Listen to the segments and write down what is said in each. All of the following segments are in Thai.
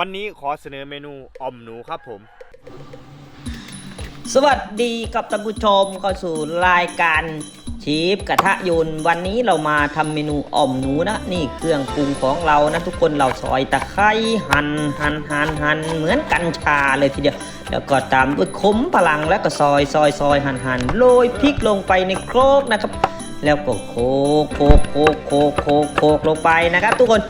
วันนี้ขอเสนอเมนูอ่อมหนูครับผม สวัสดีกับท่านผู้ชมเข้าสู่รายการชีฟกระทะยนวันนี้เรามาทำเมนูอ่อมหนูนะนี่เครื่องปรุงของเรานะทุกคนเราซอยตะไคร้หันหันหันหันเหมือนกัญชาเลยทีเดียวแล้วก็ตามด้วยขมพลังแล้วก็ซอยซอยซอยหันหันโรยพริกลงไปในโครกนะครับ แล้วก็โคกโคกโคกโคกโคกโคกลงไปนะครับ ทุกคน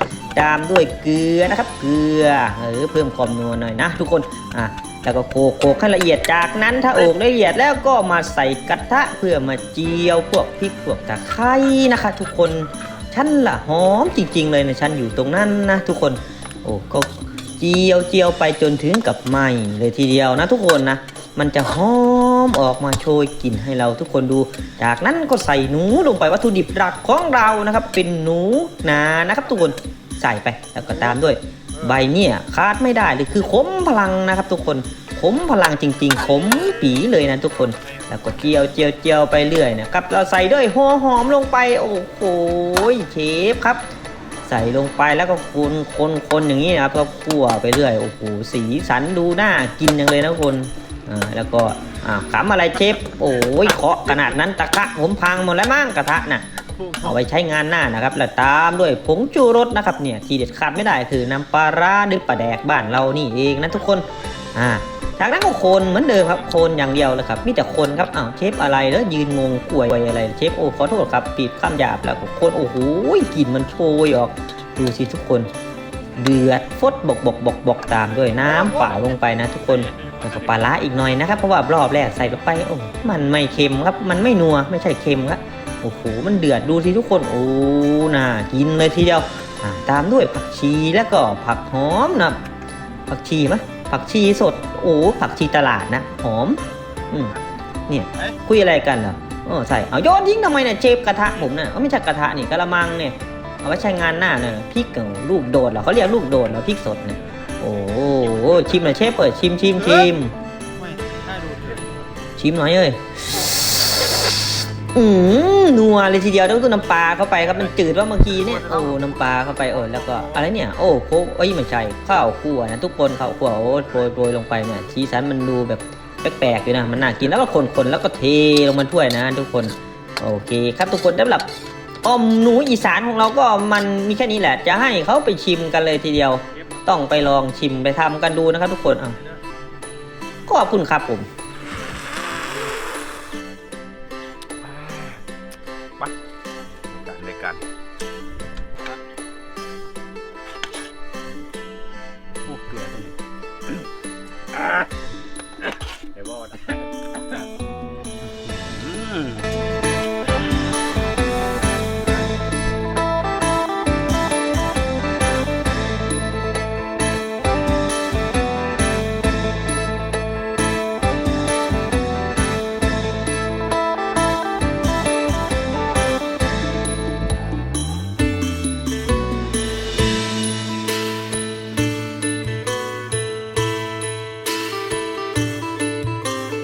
ตามด้วยเกลือนะครับ เกลือเออเพิ่มความนัวหน่อยนะทุกคนอะแล้วก็โคกโคกให้ละเอียดจากนั้นถ้าโอกละเอียดแล้วก็มาใส่กระทะเพื่อมาเจียวพวกพริกพวกตะไคร้นะคะ ทุกคนฉันละหอมจริง ๆ เลยนะฉันอยู่ตรงนั้นนะ ทุกคนโอ้ก็เจียวเจียวไปจนถึงกับไหมเลยทีเดียวนะ ทุกคนนะมันจะหอมออกมาโชยกลิ่นให้เราทุกคนดู จากนั้นก็ใส่หนูลงไปวัตถุดิบหลักของเรานะครับ เป็นหนูนานะครับทุกคน ใส่ไปแล้วก็ตามด้วย ใบเนี่ยขาดไม่ได้เลยคือขมพลังนะครับทุกคนขมพลังจริงๆขมปีเลยนะทุกคน แล้วก็เจียวเจียวเจียวไปเรื่อยนะครับเราใส่ด้วยหัวหอมลงไปโอ้โหเชฟครับ ใส่ลงไปแล้วก็คนคนคนอย่างนี้นะครับก็คั่วไปเรื่อยโอ้โหสีสันดูน่ากินจังเลยนะทุกคนอ่าแล้วก็อ่าขำอะไรเชฟโอ้ยเคาะขนาดนั้นตะกะผมพังหมดแล้วมั้งกระทะน่ะ เอาไว้ใช้งานหน้านะครับ แล้วตามด้วยผงชูรสนะครับเนี่ยที่เด็ดขาดไม่ได้คือน้ำปลาร้าหรือปลาแดกบ้านเรานี่เองนะทุกคนอ่าจากนั้นก็คนเหมือนเดิมครับคนอย่างเดียวเลยครับมีแต่คนครับอ้าวเชฟอะไรแล้วยืนงงกล้วยอะไรเชฟโอ้ขอโทษครับปิดข้ามหยาบแล้วคนโอ้โหกลิ่นมันโชยออกดูสิทุกคนเดือดฟดบกบกบกบกตามด้วยน้ำเปล่าลงไปนะ ทุกคนแล้วก็ปลาร้าอีกหน่อยนะครับเพราะว่ารอบแรกใส่ลงไปโอ้มันไม่เค็มครับ มันไม่นัวไม่ใช่เค็มครับ อ้โหมันเดือดดูสิทุกคนโอ้น่ากินเลยทีเดียวอ่าตามด้วยผักชีแล้วก็ผักหอมนะผักชีมะผักชีสดโอ้ผักชีตลาดนะหอมอืมเนี่ยคุยอะไรกันเหรอเออใส่เอาโยนทิ้งทำไมเนี่ยเชฟกระทะผมเนี่ยเอาไม่ใช่กระทะนี่กระมังเนี่ยเอาไว้ใช้งานหน้าเนี่ยพริกกับลูกโดดเหรอเขาเรียกลูกโดดเหรอพริกสดเนี่ยโอ้โหชิมหน่อยเชฟเปิดชิมชิมชิมไม่น่าดูเลยชิมหน่อยเอ้ย อืมนัวเลยทีเดียวต้องตัวน้ำปลาเข้าไปครับมันจืดว่าเมื่อกี้เนี่ยโอ้น้ำปลาเข้าไปเออแล้วก็อะไรเนี่ยโอ้โคกเอ้ยไม่ใช่ข้าวคั่วนะทุกคนข้าวคั่วโอ้โปรยโปรยลงไปเนี่ยชีสันมันดูแบบแปลกๆอยู่นะมันน่ากินแล้วก็คนๆแล้วก็เทลงมาถ้วยนะ ทุกคนโอเคครับทุกคนสำหรับออมหนูอีสานของเราก็มันมีแค่นี้แหละ จะให้เขาไปชิมกันเลยทีเดียว ต้องไปลองชิมไปทำกันดูนะครับทุกคนอะขอบคุณครับผม ปั๊ปกันเลยกันโอ้เกลือตัวนี้ไอ้บอด